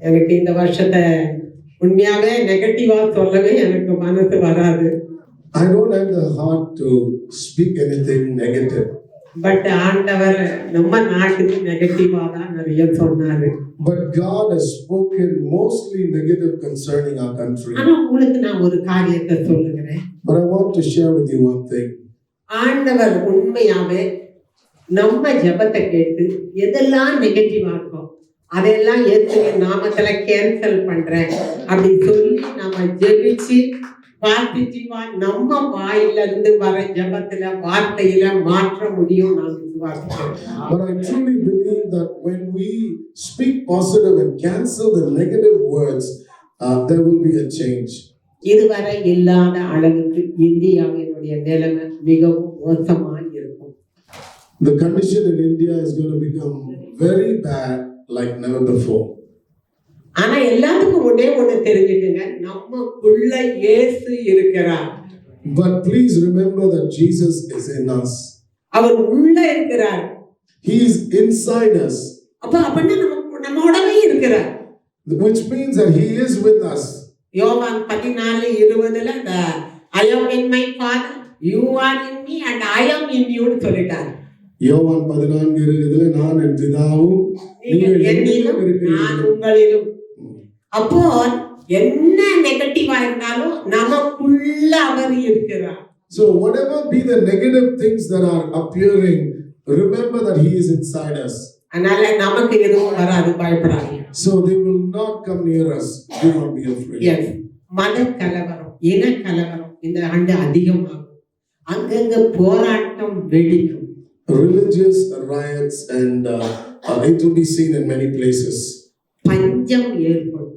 எனக்கு இந்த வருஷத்தை உண்மையாவே நெகட்டிவா சொல்லவே எனக்கு மனசு வராது I don't have the heart to speak anything negative. But ஆண்டவர் நம்ம நாட்டுக்கு நெகட்டிவா தான் நிறைய சொன்னாரு But God has spoken mostly negative concerning our country. ஆனா உங்களுக்கு நான் ஒரு காரியத்தை சொல்லுகிறேன் But I want to share with you one thing. ஆண்டவர் உண்மையாவே நம்ம ஜெபத்தை கேட்டு எதெல்லாம் நெகட்டிவா இருக்கோ அதெல்லாம் ஏற்று நாமத்துல கேன்சல் பண்றேன் அப்படி சொல்லி நம்ம ஜெபிச்சு பாசிட்டிவா நம்ம வாயில இருந்து வர ஜெபத்துல வார்த்தையில மாற்ற முடியும் நான் விசுவாசிக்கிறேன் But I truly believe that when we speak positive and cancel the negative words, uh, there will be a change. இதுவரை இல்லாத அளவுக்கு இந்தியாவினுடைய நிலைமை மிகவும் மோசமாக இருக்கும் The condition in India is going to become very bad like never before. ஆனா எல்லாத்துக்கும் ஒன்னே ஒண்ணு தெரிஞ்சுக்குங்க நமக்குள்ள இயேசு இருக்கிறார் But please remember that Jesus is in us. அவர் உள்ள இருக்கிறார் He is inside us, அப்ப அப்படின்னா நம்ம நம்மோடவே இருக்கிறார் which means that He is with us. யோவான் பதினாலு இருபதுல இந்த I am in my father you are in me and I am in யூன்னு சொல்லிட்டார் யோவான் பதினான்கு இருக்குதுல நான் என் பிதாவும் நீங்கள் என்னிலும் நான். உங்களிலும் அப்போ என்ன நெகட்டிவா இருந்தாலும் நமக்குள்ள அவர் இருக்கிறார் So whatever be the negative things that are appearing, remember that He is inside us. அதனால நமக்கு எதுவும் வராது பயப்படாதீங்க So they will not come near us. Do not be afraid. Yes மத கலவரம் இன கலவரம் இந்த ஆண்டு அதிகமாகும் அங்கங்க போராட்டம் வெடிக்கும் Religious riots and uh, uh, it will be seen in many places. பஞ்சம் ஏற்படும்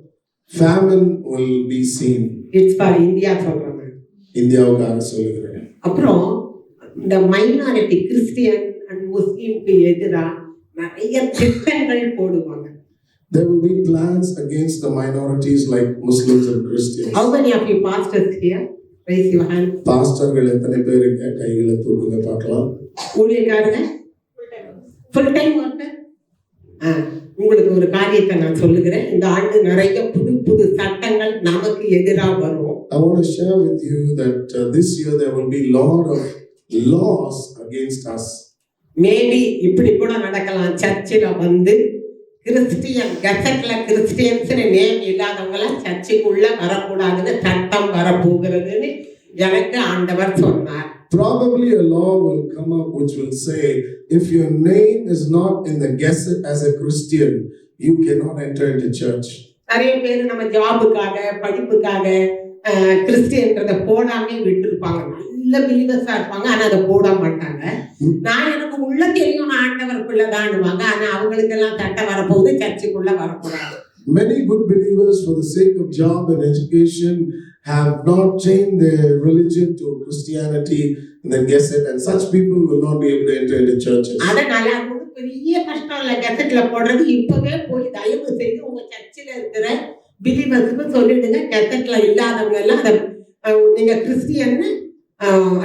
Famine will be seen. It's for India சொல்றேன் இந்தியாவுக்காக சொல்லுகிறேன் அப்புறம் இந்த மைனாரிட்டி கிறிஸ்டியன் அண்ட் முஸ்லீம்க்கு எதிராக நிறைய திட்டங்கள் போடுவாங்க There will be plans against the minorities like Muslims and Christians. How many of you pastors here? Raise your hand. பாஸ்டர்கள் எத்தனை பேர் இருக்க கைகளை தூக்குங்க பார்க்கலாம் ஊழியக்காரங்க? ஃபுல் டைம் ஒர்க்கர் உங்களுக்கு ஒரு காரியத்தை நான் சொல்லுகிறேன். இந்த ஆண்டு நிறைய புது புது சட்டங்கள் நமக்கு எதிராக வரும் I want to share with you that uh, this year there will be lot of laws against us. Maybe இப்படி கூட நடக்கலாம். சர்ச்சில் வந்து கிறிஸ்டியன் கசட்ல கிறிஸ்டியன்ஸ் நேம் இல்லாதவங்கள சர்ச்சுக்குள்ள வரக்கூடாதுன்னு சட்டம் வரப்போகிறதுன்னு எனக்கு ஆண்டவர் சொன்னார். Probably a law will come up which will say if your name is not in the Gazette as a Christian, you cannot enter into church. நிறைய பேர் நம்ம ஜாபுக்காக படிப்புக்காக கிறிஸ்டியன்றத போடாமே விட்டுருப்பாங்க. நல்ல பிலிவர்ஸா இருப்பாங்க ஆனா அதை போட மாட்டாங்க. நான் எனக்கு உள்ள தெரியும் நான் ஆண்டவர் பிள்ளைதான்னுவாங்க ஆனா அவங்களுக்கெல்லாம் தட்டை வரப்போகுது சர்ச்சுக்குள்ள வரக்கூடாது. Many good believers, for the sake of job and education, have not changed their religion to Christianity in the Gazette, and such people will not be able to enter into churches. அதனால பெரிய கஷ்டம் இல்லை கெசட்ல போடுறது இப்பவே போய் தயவு செய்து உங்க சர்ச்சில் இருக்கிற பிலிவர்ஸுக்கு சொல்லிடுங்க கெசட்ல இல்லாதவங்க எல்லாம் அதை நீங்க கிறிஸ்டியன்னு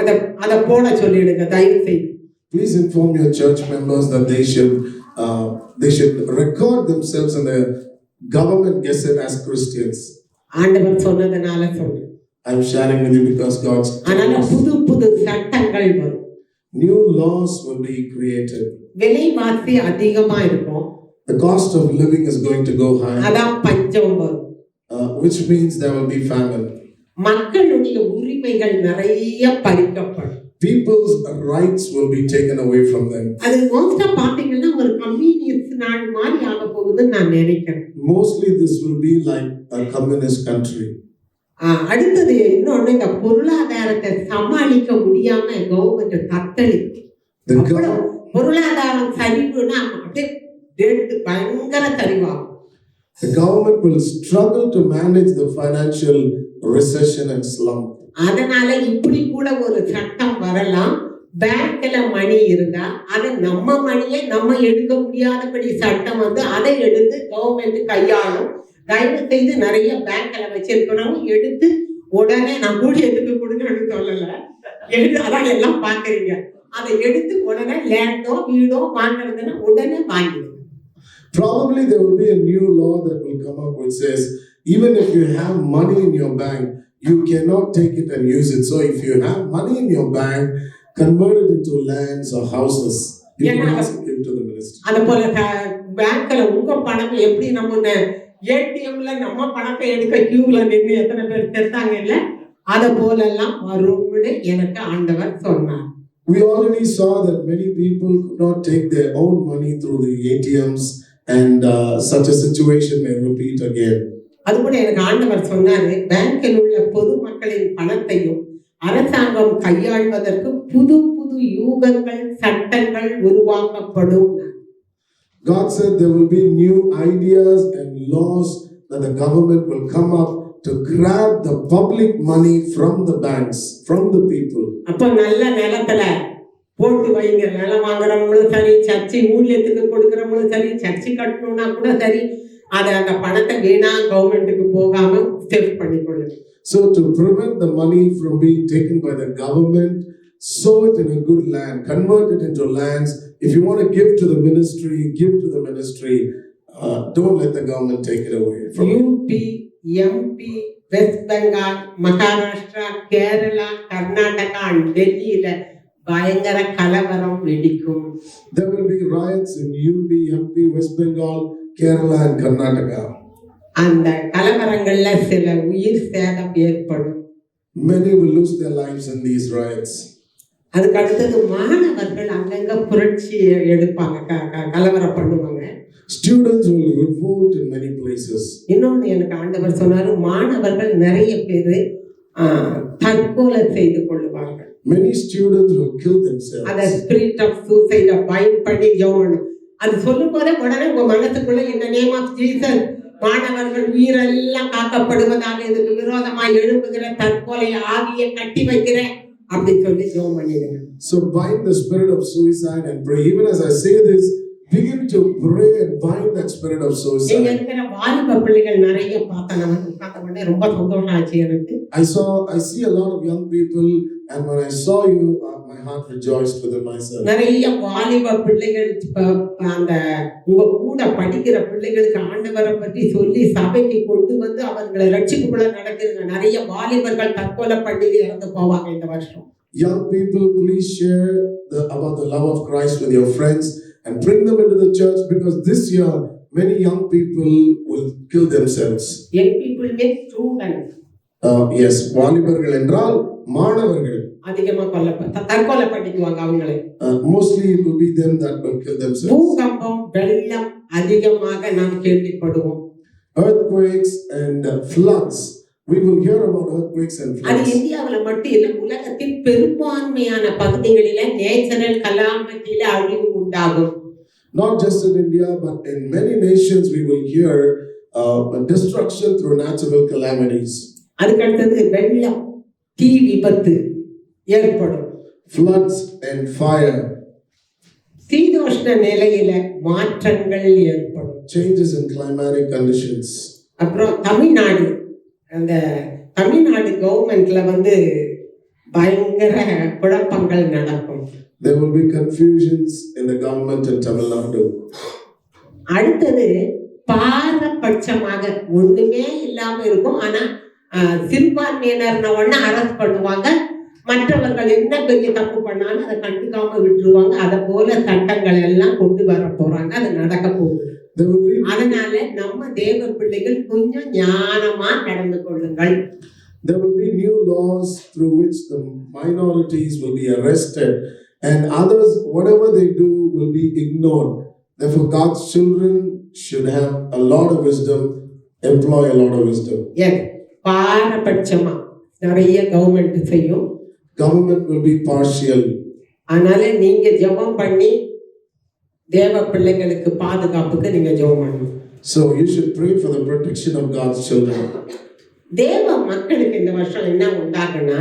அதை அதை போட சொல்லிடுங்க தயவு செய்து Please inform your church members that they should uh, they should record themselves in the government Gazette as Christians. ஆண்டவர் சொன்னதுனால சொல்றேன் I'm sharing with you because God's அதனால புது புது சட்டங்கள் வரும் new laws will be created. விலைவாசி அதிகமா இருக்கும் The cost of living is going to go high, அதான் பஞ்சம் வரும் uh, which means there will be famine. மக்களுடைய உரிமைகள் நிறைய பறிக்கப்படும் People's rights will be taken away from them. அது மோஸ்டா பாத்தீங்கன்னா ஒரு கம்யூனிஸ்ட் நாடு மாதிரி ஆக போகுதுன்னு நான் நினைக்கிறேன் Mostly, this will be like a communist country. அடுத்தது இன்னொன்னு இந்த பொருளாதாரத்தை சமாளிக்க முடியாம கவர்மெண்ட் gov- பொருளாதாரம் சரிவுன்னா அப்படியே பயங்கர சரிவாகும் the government will struggle to manage the financial recession and slump. அதனால இப்படி கூட ஒரு சட்டம் வரலாம். பேங்க்ல மணி இருந்தா அதை நம்ம மணியை நம்ம எடுக்க முடியாதபடி சட்டம் வந்து அதை எடுத்து கவர்மெண்ட் கையாளும். தயவு செய்து நிறைய பேங்க்ல வச்சிருக்கிறவங்க எடுத்து உடனே நான் ஊழியத்துக்கு கொடுங்கன்னு சொல்லல. எடுத்து அதான் எல்லாம் பாக்குறீங்க அதை எடுத்து உடனே லேண்டோ வீடோ வாங்குறதுன்னா உடனே வாங்கிடுங்க. Probably there will be a new law that will come up which says even if you have money in your bank, you cannot take it and use it. So if you have money in your bank, convert it into lands or houses. You can Yeah. also give to the ministry. அது போல பேங்க்ல உங்க பணம் எப்படி நம்ம ஏடிஎம்ல நம்ம பணத்தை எடுக்க கியூல நின்று எத்தனை பேர் செத்தாங்க இல்ல அத போலெல்லாம் வரும்னு எனக்கு ஆண்டவர் சொன்னார் We already saw that many people could not take their own money through the ATMs, and uh, such a situation may repeat again. அது கூட எனக்கு ஆண்டவர் சொன்னாரு பேங்கில் உள்ள பொதுமக்களின் பணத்தையும் அரசாங்கம் கையாள்வதற்கு புது புது யூகங்கள் சட்டங்கள் உருவாக்கப்படும் God said there will be new ideas and laws that the government will come up to grab the public money from the banks, from the people. அப்ப நல்ல நிலத்துல வைங்க நிலம் வாங்குறவங்களும் சரி சர்ச்சை ஊழியத்துக்கு கொடுக்குறவங்களும் சரி சர்ச்சை கட்டணும்னா கூட சரி அதை அந்த பணத்தை வீணா கவர்மெண்ட்டுக்கு போகாம சேவ் பண்ணிக்கொள்ளுங்க So, to prevent the money from being taken by the government, sow it in a good land, convert it into lands. If you want to give to the ministry, give to the ministry. Uh, don't let the government take it away from you. UP MP West Bengal Maharashtra Kerala Karnataka டெல்லியில பயங்கர கலவரம் வெடிக்கும் There will be riots in UP, MP, West Bengal, Kerala, and Karnataka. அந்த கலவரங்கள்ல சில உயிர் சேதம் ஏற்படும் Many will lose their lives in these riots. அதுக்கு அடுத்தது மாணவர்கள் அங்கங்க புரட்சி எடுப்பாங்க கலவரம் பண்ணுவாங்க Students will revolt in many places. எனக்கு ஆண்டவர் சொன்னாரு மாணவர்கள் நிறைய பேர் தற்கொலை செய்து கொள்ளுவார்கள் Many students will kill அத themselves. Spirit of suicide bind பண்ணி அது சொல்லும் போதே உடனே உங்க மனசுக்குள்ள இந்த நேம் ஆஃப் ஜீசஸ் மாணவர்கள் உயிரெல்லாம் காக்கப்படுவதாக இதுக்கு விரோதமா எழுப்புகிற தற்கொலை ஆவியை கட்டி வைக்கிறேன் அப்படி சொல்லி ஜெபம் பண்ணிடுங்க So bind the spirit of suicide and pray. Even as I say this, begin to pray and bind that spirit of இங்க suicide. இருக்கிற வாலிப பிள்ளைகள் நிறைய பார்த்த உடனே ரொம்ப சந்தோஷம் ஆச்சு எனக்கு I saw, I see a lot of young people, and when I saw you, uh, my heart rejoiced within myself. நிறைய வாலிப பிள்ளைகள் அந்த உங்க கூட படிக்கிற பிள்ளைகளுக்கு ஆண்டவரை பற்றி சொல்லி சபைக்கு கொண்டு வந்து அவர்களை ரட்சிப்புக்குள்ள நடக்குதுங்க நிறைய வாலிபர்கள் தற்கொலை பண்ணி இறந்து போவாங்க இந்த வருஷம் Young people, please share the, about the love of Christ with your friends and bring them into the church because this year many young people will kill themselves. Young people mean student Uh, yes, வாலிபர்கள் என்றால் மாணவர்கள். அதிகமா கொல்ல த- தற்கொலை பண்ணிக்குவாங்க அவங்களே Uh, mostly it will be them that will kill themselves. பூகம்பம் வெள்ளம் அதிகமாக நாம் கேள்விப்படுவோம் Earthquakes and uh, floods. We will hear about earthquakes and அது floods. இந்தியாவுல மட்டும் இல்ல உலகத்தின் பெரும்பான்மையான பகுதிகளில நேச்சுரல் கலாமத்தில அழிவு உண்டாகும் Not just in India, but in many nations, we will hear uh, destruction through natural calamities, அதுக்கு அடுத்தது வெள்ளம் தீ விபத்து ஏற்படும். Floods and fire, சீதோஷ்ண நிலையில மாற்றங்கள் ஏற்படும். Changes in climatic conditions. அப்புறம் தமிழ்நாடு. அந்த தமிழ்நாடு கவர்மெண்ட்ல வந்து பயங்கர குழப்பங்கள் நடக்கும். There will be confusions in the government in Tamil Nadu. அடுத்தது பாரபட்சமாக ஒண்ணுமே இல்லாம இருக்கும். ஆனா சிறுபான்மையினர் உடனே அரெஸ்ட் பண்ணுவாங்க. மற்றவர்கள் என்ன பெரிய தப்பு பண்ணாலும் அதை கண்டுக்காம விட்டுருவாங்க அதை போல சட்டங்கள் எல்லாம் கொண்டு வர போறாங்க அது நடக்க போகுது அதனால நம்ம தேவ பிள்ளைகள் கொஞ்சம் ஞானமா நடந்து கொள்ளுங்கள் there will be new laws through which the minorities will be arrested and others whatever they do will be ignored therefore god's children should have a lot of wisdom employ a lot of wisdom yes பாரபட்சமா நிறைய government செய்யும் government will be partial அதனால நீங்க ஜெபம் பண்ணி தேவ பிள்ளைகளுக்கு பாதுகாப்புக்கு நீங்க ஜெபம் பண்ணணும் so you should pray for the protection of god's children தேவ மக்களுக்கு இந்த வருஷம் என்ன உண்டாகுன்னா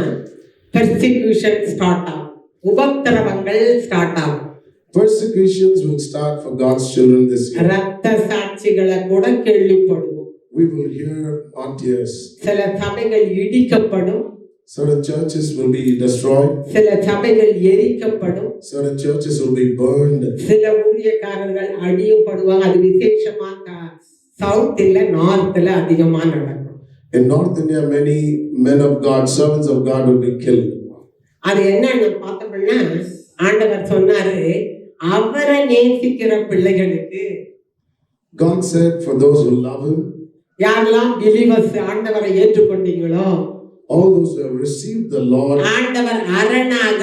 பெர்சிக்யூஷன் ஸ்டார்ட் ஆகும் உபத்திரவங்கள் ஸ்டார்ட் ஆகும் persecutions will start for god's children this year ரத்த சாட்சிகளை கூட கேள்விப்படுவோம் we will hear martyrs சில சபைகள் இடிக்கப்படும் Certain churches will be destroyed. சில சபைகள் எரிக்கப்படும் Certain churches will be burned. சில ஊழியக்காரர்கள் அடியும் படுவாங்க அது விசேஷமா சவுத் இல்ல நார்த்ல அதிகமா நடக்கும் In North India, many men of God, servants of God will be killed. அது என்னன்னு பார்த்தோம்னா ஆண்டவர் சொன்னாரு அவரை நேசிக்கிற பிள்ளைகளுக்கு God said, for those who love Him, யாரெல்லாம் பிலிவர்ஸ் ஆண்டவரை ஏற்றுக்கொண்டீங்களோ all those who have received the Lord, ஆண்டவர் அரணாக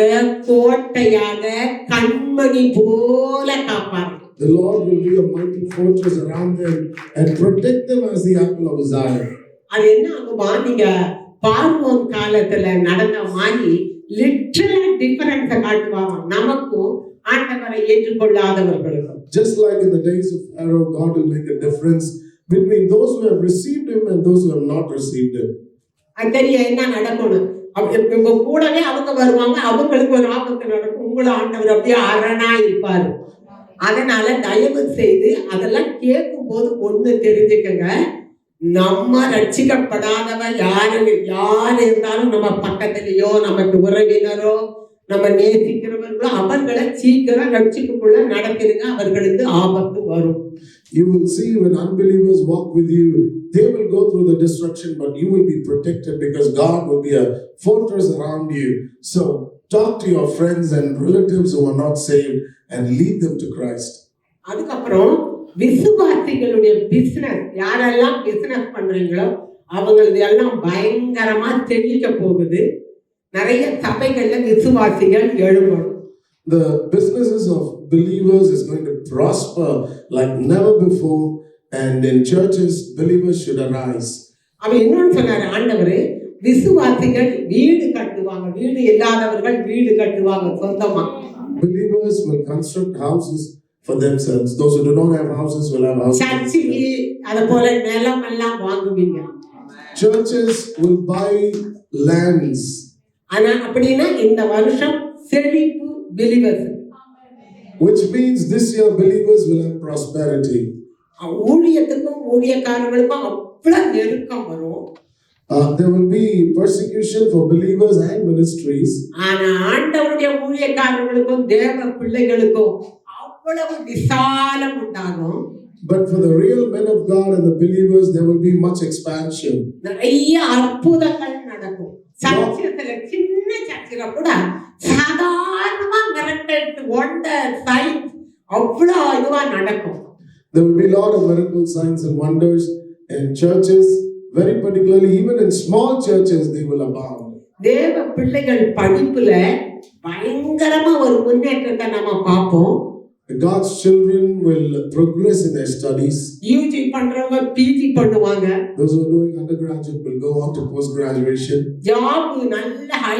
கோட்டையாக கண்மணி போல காப்பார் the Lord will be a mighty fortress around them and protect them as the apple of His eye. அது என்ன ஆகுமா நீங்க பார்வோன் காலத்துல நடந்த மாதிரி லிட்டரல் டிஃபரன்ஸ காட்டுவாங்க நமக்கும் ஆண்டவரை ஏற்றுக்கொள்ளாதவர்களுக்கும் Just like in the days of Pharaoh, God will make a difference between those who have received Him and those who have not received Him. அது என்ன நடக்கணும்? அப்படி இவங்க கூடவே அவங்க வருவாங்க அவங்களுக்கு ஒரு ஆபத்து நடக்கும். உங்களை ஆண்டவர் அப்படியே அரணா இருப்பாரு. அதனால தயவு செய்து அதெல்லாம் கேட்கும் போது ஒண்ணு தெரிஞ்சுக்கங்க. நம்ம ரட்சிக்கப்படாதவன் யாரு யார் இருந்தாலும் நம்ம பக்கத்துலயோ நமக்கு உறவினரோ நம்ம நேசிக்கிறவர்களோ அவர்களை சீக்கிரம் ரட்சிக்குள்ள நடத்திருங்க அவர்களுக்கு ஆபத்து வரும். You will see when unbelievers walk with you, they will go through the destruction, but you will be protected because God will be a fortress around you. So, talk to your friends and relatives who are not saved and lead them to Christ. அதுக்கப்புறம் விசுவாசிகளுடைய business யாரெல்லாம் business பண்றீங்களோ அவங்களது எல்லாம் பயங்கரமா தெளிக்க போகுது நிறைய சபைகள்ல விசுவாசிகள் எழும்பணும் The businesses of believers is going to prosper like never before, and in churches, believers should arise. அவன் இன்னொன்னு சொன்னாரு ஆண்டவர் விசுவாசிகள் வீடு கட்டுவாங்க வீடு இல்லாதவர்கள் வீடு கட்டுவாங்க சொந்தமா Believers will construct houses for themselves. Those who do not have houses will have houses. for சர்ச்சுக்கு themselves. அது போல நிலம் எல்லாம் வாங்குவீங்க Churches will buy lands. ஆனா அப்படின்னா இந்த வருஷம் செழிப்பு believers Which means this year believers will have prosperity. ஊழியத்துக்கும் ஊழியக்காரர்களுக்கும் அவ்வளவு நெருக்கம் வரும் Uh, there will be persecution for believers and ministries, ஆனா ஆண்டவருடைய ஊழியக்காரர்களுக்கும் தேவ பிள்ளைகளுக்கும் அவ்வளவு விசாலம் உண்டாகும் but for the real men of God and the believers, there will be much expansion. நிறைய அற்புதங்கள் நடக்கும் சர்ச்சத்துல சின்ன சர்ச்சில கூட சாதாரணமா மிரட்டல் ஒண்டர் சயின்ஸ் அவ்வளோ இதுவா நடக்கும் There will be a lot of miracles, signs, and wonders in churches, very particularly, even in small churches, they will abound. தேவ பிள்ளைகள் படிப்புல பயங்கரமா ஒரு முன்னேற்றத்தை நம்ம பார்ப்போம் God's children will progress in their studies. UG பண்றவங்க பிஜி பண்ணுவாங்க Those who are doing undergraduate will go on to post graduation. Job நல்ல ஹை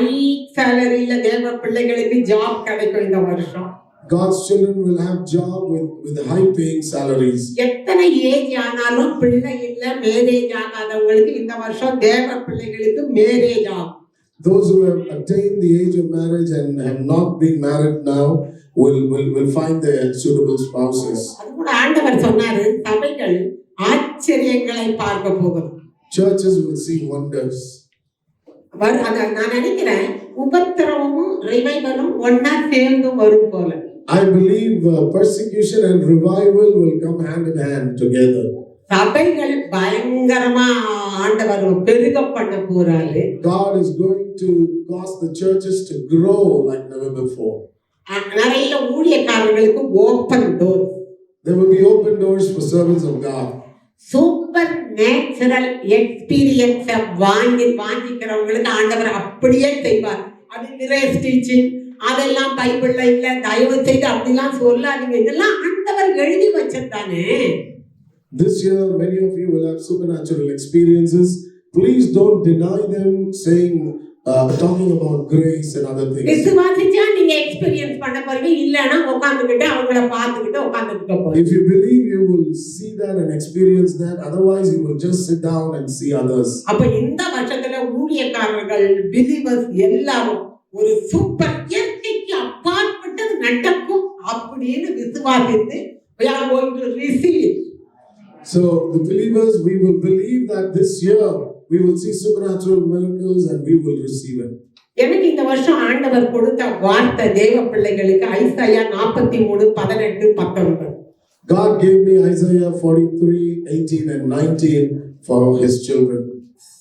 சேலரியில தேவ பிள்ளைகளுக்கு ஜாப் கிடைக்கும் இந்த வருஷம் God's children will have job with, with high paying salaries. எத்தனை ஏஜ் ஆனாலும் பிள்ளை இல்ல மேரேஜ் ஆகாதவங்களுக்கு இந்த வருஷம் தேவ பிள்ளைகளுக்கு மேரேஜ் ஆகும் Those who have attained the age of marriage and have not been married now will, will, will find their suitable spouses. அது கூட ஆண்டவர் சொன்னாரு சபைகள் ஆச்சரியங்களை பார்க்க போகும் Churches will see wonders. நான் நினைக்கிறேன் உபத்திரவமும் ரிவைவலும் ஒன்னா சேர்ந்து வரும் போல I believe uh, persecution and revival will come hand in hand together. சபைகள் பயங்கரமா ஆண்டவர் பெருக பண்ண போறாரு God is going to cause the churches to grow like never before. நிறைய ஊழியக்காரர்களுக்கு open door There will be open doors for servants of God. Supernatural experience வாங்கி வாங்கிக்கிறவங்களுக்கு ஆண்டவர் அப்படியே செய்வார் அது கிரேஸ் டீச்சிங் அதெல்லாம் பைபிள்ல இல்ல தயவு செய்து அப்படிலாம் சொல்லாதீங்க இதெல்லாம் ஆண்டவர் எழுதி வச்சிருந்தானே This year, many of you will have supernatural experiences. Please don't deny them, saying, uh, talking about grace and other things. விசுவாசிச்சா எக்ஸ்பீரியன்ஸ் பண்ண போறீங்க இல்லைன்னா உட்காந்துக்கிட்டு அவங்கள பார்த்துக்கிட்டு உட்காந்துக்கிட்டு போறீங்க If you believe, you will see that and experience that. Otherwise, you will just sit down and see others. அப்ப இந்த வருஷத்துல ஊழியக்காரர்கள் பிலிவர்ஸ் எல்லாரும் ஒரு சூப்பர் இயற்கைக்கு அப்பாற்பட்டது நடக்கும் அப்படின்னு விசுவாசித்து we are going to receive. So, the believers, we will believe that this year we will see supernatural miracles and we will receive it. எனக்கு இந்த வருஷம் ஆண்டவர் கொடுத்த வார்த்தை தேவ பிள்ளைகளுக்கு ஐசாயா நாற்பத்தி மூணு பதினெட்டு பத்தொன்பது God gave me Isaiah 43, 18, and 19 for his children.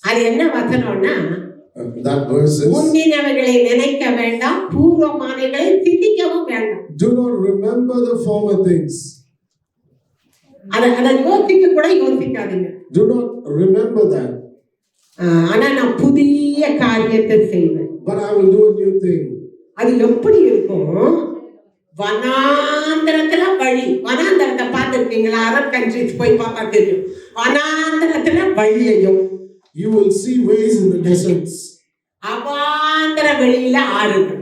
அது என்ன வசனம்னா Uh, that verse is முந்தினவைகளை நினைக்க வேண்டாம் பூர்வமானவைகளை சிந்திக்கவும் வேண்டாம் Do not remember the former things. அதை அதை யோசிக்க கூட யோசிக்காதீங்க Do not remember that. ஆனா நான் புதிய காரியத்தை செய்வேன் But I will do a new thing. அது எப்படி இருக்கும்? வனாந்தரத்துல வழி. வனாந்தரத்தை பார்த்துருக்கீங்களா? அரப் கண்ட்ரிஸ் போய் பார்த்தா தெரியும். வனாந்தரத்துல வழியையும். You will see ways in the deserts, அவாந்தர வெளியில ஆறுகள்.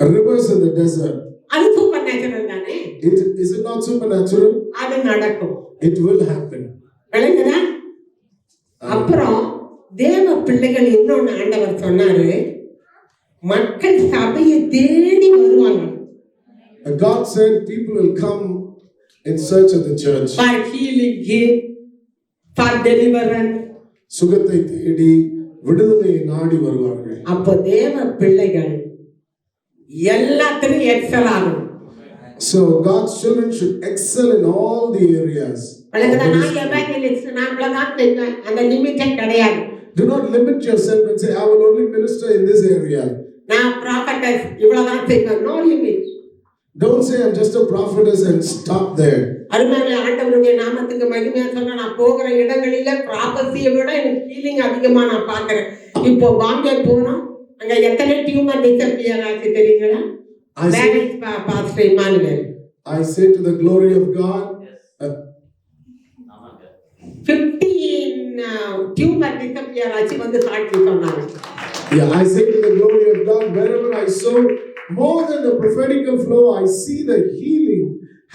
Rivers in the desert. அது சூப்பர் நேச்சுரல் தானே? It, is it not supernatural? அது நடக்கும். It will happen. விளங்குதா? அப்புறம் தேவ பிள்ளைகள் இன்னொன்னு ஆண்டவர் சொன்னாரு. மக்கள் சபையை தேடி வருவாங்க And God said people will come in search of the church. For healing for deliverance சுகத்தை தேடி விடுதலையை நாடி வருவார்கள் அப்போ தேவ பிள்ளைகள் எல்லாத்துலயும் எக்ஸல் ஆகணும் So God's children should excel in all the areas. of விளங்குதா நான் ministry. எவாங்கலிஸ்ட் நான் இவ்வளவுதான் செய்வேன் அந்த லிமிட்டே கிடையாது Do not limit yourself and say, I will only minister in this area. நான் ப்ராப்பர்டஸ் இவ்வளவுதான் செய்வேன் no limit Don't say I'm just a prophetess and stop there. அருமையான ஆண்டவருடைய நாமத்துக்கு மகிமையா சொன்னா நான் போகிற இடங்களில ப்ராப்பர்ட்டியை விட எனக்கு ஃபீலிங் அதிகமா நான் பார்க்கறேன். இப்போ பாம்பே போனோம். அங்க எத்தனை டியூமர் டிசப்பியர் ஆச்சு தெரியுங்களா? I say, marriage pastor Immanuel. I say to the glory of God, uh, fifteen tumour disappear ஆச்சு வந்து சாட்சி சொன்னாங்க. Yeah, I say to the glory of God, wherever I sow, more than the prophetical flow, I see the healing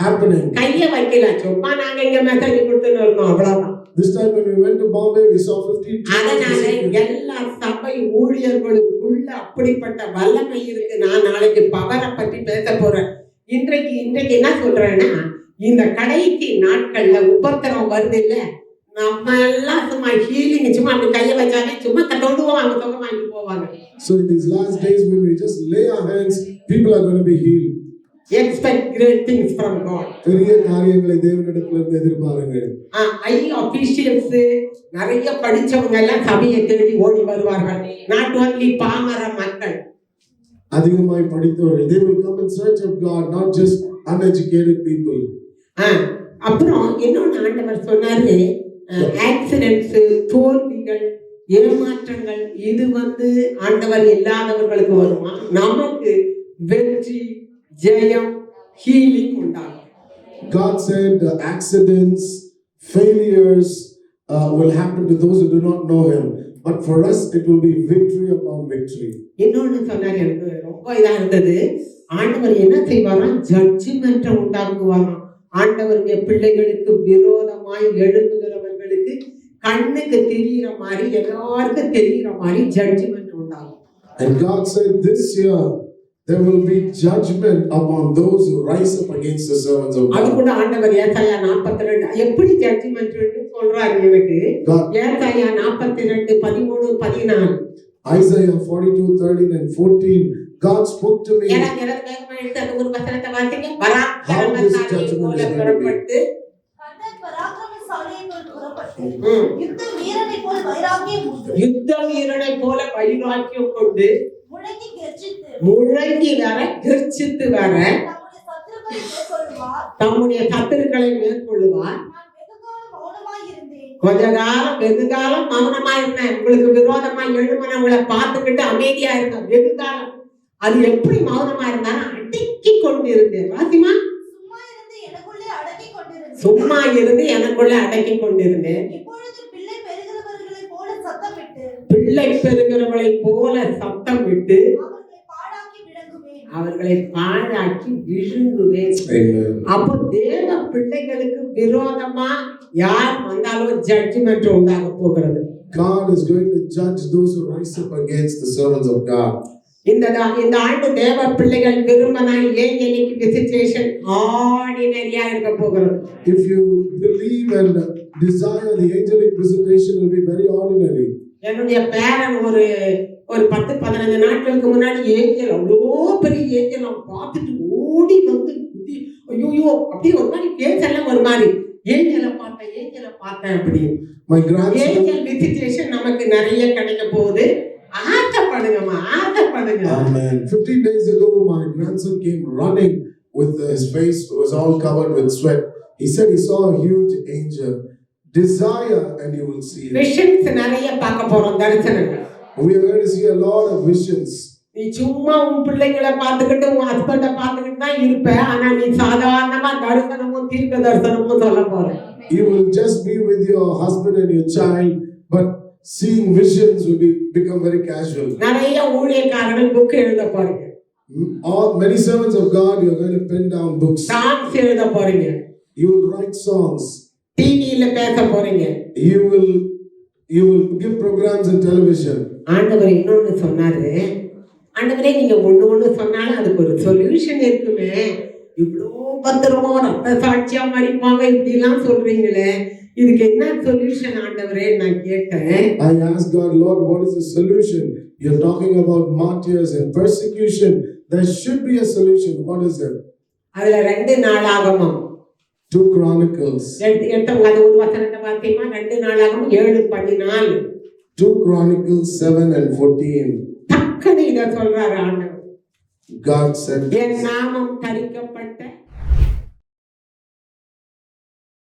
happening. கைய வைக்கல. சும்மா நாங்க இங்க message கொடுத்துன்னு இருக்கோம் அவ்வளவுதான். This time when we went to Bombay, we saw 15 அதனால churches. எல்லா சபை ஊழியர்களுக்குள்ள அப்படிப்பட்ட வல்லமை இருக்கு. நான் நாளைக்கு பவரை பற்றி பேச போறேன். இன்றைக்கு இன்றைக்கு என்ன சொல்றேன்னா இந்த கடைசி நாட்கள்ல உபத்திரம் வருது இல்ல? நம்ம எல்லாம் சும்மா ஹீலிங் சும்மா அப்படி கையை வச்சாலே சும்மா தொடுவோம் அவங்க சுகம் வாங்கி போவாங்க. So in these last days, when we just lay our hands, people are going to be healed. Expect great things from God பெரிய காரியங்களை தேவனிடத்திலிருந்து எதிர்பாருங்கள். ஐ அபிஷியல்ஸ் நிறைய படிச்சவங்க எல்லாம் சபையை தேடி ஓடி வருவார்கள். நாட் ஒன்லி பாமர மக்கள். அதிகமாய் படித்தவர்கள். They will come in search of God not just uneducated people. அப்புறம் இன்னொன்று ஆண்டவர் சொன்னாரு ஆக்சிடென்ட்ஸ் தோல்விகள் ஏமாற்றங்கள் இது வந்து ஆண்டவர் இல்லாதவர்களுக்கு வருமா? நமக்கு வெற்றி ஜெயம் ஹீலிங் உண்டாகும். God said uh, accidents failures uh, will happen to those who do not know him. But for us it will be victory upon victory. இன்னொன்று சொன்னார் எனக்கு ரொம்ப இதா இருந்தது. ஆண்டவர் என்ன செய்வாராம் ஜட்ஜ்மெண்ட்டை உண்டாக்குவாராம். ஆண்டவருடைய பிள்ளைகளுக்கு விரோதமாய் எழுப்புகிறவர்களுக்கு கண்ணுக்கு தெரிகிற மாதிரி எல்லாருக்கும் தெரிகிற மாதிரி ஜட்ஜ்மெண்ட் உண்டாகும். And God said this year there will be judgment upon those who rise up against the servants of அது God. கூட ஆண்டவர் ஏசாயா நாற்பத்தி ரெண்டு எப்படி ஜட்ஜ்மெண்ட் சொல்றாரு எனக்கு God. ஏசாயா நாற்பத்தி ரெண்டு பதிமூணு பதினாலு Isaiah 42 13 and 14 God spoke to me. எனக்கு எனக்கு ஒரு வசனத்தை வாசிங்க. பராக்கிரமசாலியை போல புறப்பட்டு கர்த்தர் பராக்கிரமசாலியை போல் புறப்பட்டு, ம், யுத்த வீரனைப் போல் வைராக்கியம் உண்டு. யுத்த வீரனை போல வைராக்கியம் கொண்டு முழங்கி கெர்ச்சித்து, முழங்கி வர கர்ச்சித்து வர தம்முடைய சத்துருக்களை மேற்கொள்ளுவார். கொஞ்ச காலம் வெகு காலம் மௌனமா இருந்தேன் உங்களுக்கு விரோதமா எழுமனவங்களை பார்த்துக்கிட்டு அமைதியா இருந்தேன் வெகு காலம் அது எப்படி மௌனமா இருந்தாலும் அடக்கி கொண்டு இருந்தேன் பாத்திமா சும்மா இருந்து எனக்குள்ளே அடக்கிக் கொண்டிருந்தேன். சும்மா இருந்து எனக்குள்ள அடக்கி கொண்டிருந்தேன் இப்பொழுது பிள்ளை பெறுகிறவர்களைப் போல சத்தமிட்டு, பிள்ளை பெறுகிறவளை போல சத்தம் விட்டு அவர்களை பாழாக்கி விளங்குவேன். அவர்களை பாழாக்கி விழுங்குவேன். அப்போ தேவ பிள்ளைகளுக்கு விரோதமா யார் வந்தாலும் ஜட்ஜ்மெண்ட் உண்டாக போகிறது. God is going to judge those who rise up against the servants of God. இந்த தா- இந்த ஆண்டு தேவ பிள்ளைகள் விரும்பினா ஏஞ்சலிக் விசிட்டேஷன் ஆர்டினரியா இருக்க போகிறது? If you believe and desire the angelic visitation will be very ordinary. என்னுடைய பேரன் ஒரு ஒரு பத்து பதினஞ்சு நாட்களுக்கு முன்னாடி ஏஞ்சல் அவ்வளோ பெரிய ஏஞ்சல். அவன் பார்த்துட்டு ஓடி வந்து குதி ஐயோ அப்படியே ஒரு மாதிரி பேசலாம் ஒரு மாதிரி. ஏஞ்சலை பார்த்தேன் ஏஞ்சலை பார்த்தேன் அப்படி My grandson, ஏஞ்சல் விசிட்டேஷன் நமக்கு நிறைய கிடைக்க போகுது. Amen. 15 days ago, my grandson came running with his face was all covered with sweat. He said he saw a huge angel. Desire and you will see it. Visions நிறைய பார்க்க போறோம் தரிசனங்கள் We are going to see a lot of visions. நீ சும்மா உன் பிள்ளைங்களை பார்த்துக்கிட்டு உன் ஹஸ்பண்டை பார்த்துக்கிட்டு தான் இருப்ப ஆனா நீ சாதாரணமா தரிசனமும் தீர்க்க தரிசனமும் சொல்ல போற You will just be with your husband and your child, but seeing visions will be, become very casual. நிறைய ஊழியக்காரர்கள் புக் எழுத போறீங்க All many servants of God, you are going to pen down books. Songs எழுத போறீங்க You will write songs. டிவியில பேச போறீங்க You will you will give programs in television. ஆண்டவர் இன்னொன்னு சொன்னாரு ஆண்டவரே நீங்க ஒண்ணு ஒண்ணு சொன்னாலும் அதுக்கு ஒரு சொல்யூஷன் இருக்குமே இவ்வளோ பத்திரமா ரத்த சாட்சியா மறிப்பாங்க இப்படி எல்லாம் சொல்றீங்களே இதுக்கு என்ன சொல்யூஷன் ஆண்டவரே நான் கேட்டேன் I asked God, Lord, what is the solution? You're talking about martyrs and persecution. There should be a solution. What is it? அதுல ரெண்டு நாளாகமம் Two Chronicles. எடுத்து எடுத்தவங்க அது ஒரு வசனத்தை பார்த்தீங்கன்னா ரெண்டு நாளாகமம் ஏழு பதினாலு Two Chronicles 7 and 14. டக்குன்னு இதை சொல்றாரு ஆண்டவர் God said, என் நாமம் தரிக்கப்பட்ட